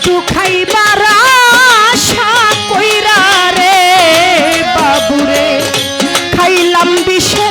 মধু খাইবার আশা কইরা রে বাবুরে খাইলাম বিষে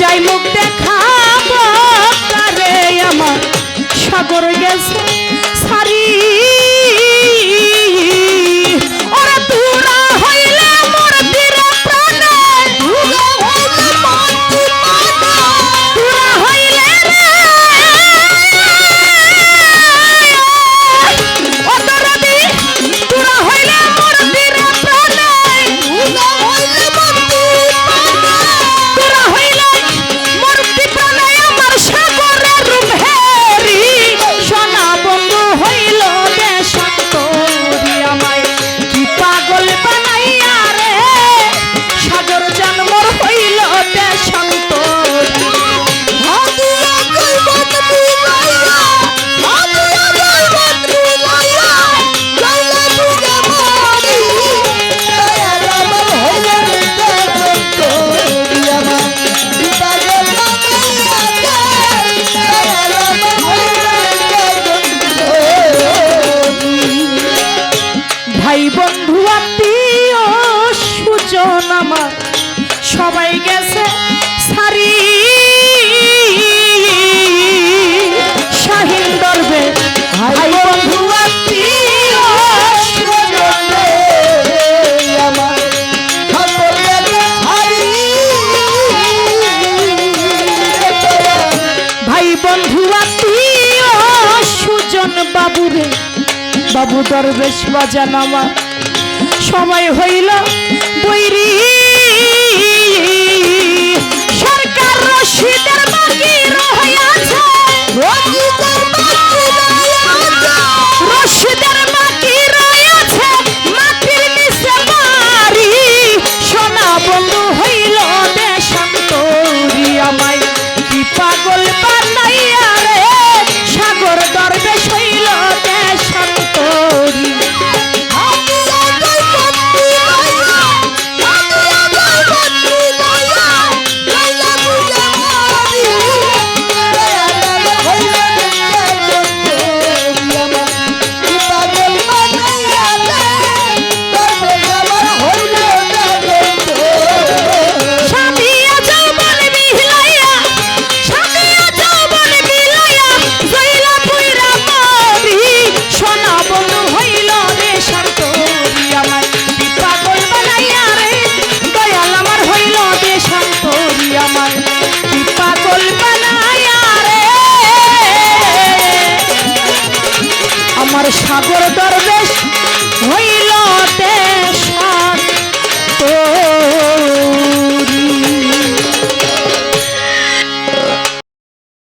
চাই মুখ দেখাবো তারে আমার সাগর গেছে সারি বাবু দরবেশ বাজা নামা। সময় হইল বৈরি। সরকার রশিদের বাকি ঠাকুর দরবেশ হইল তে।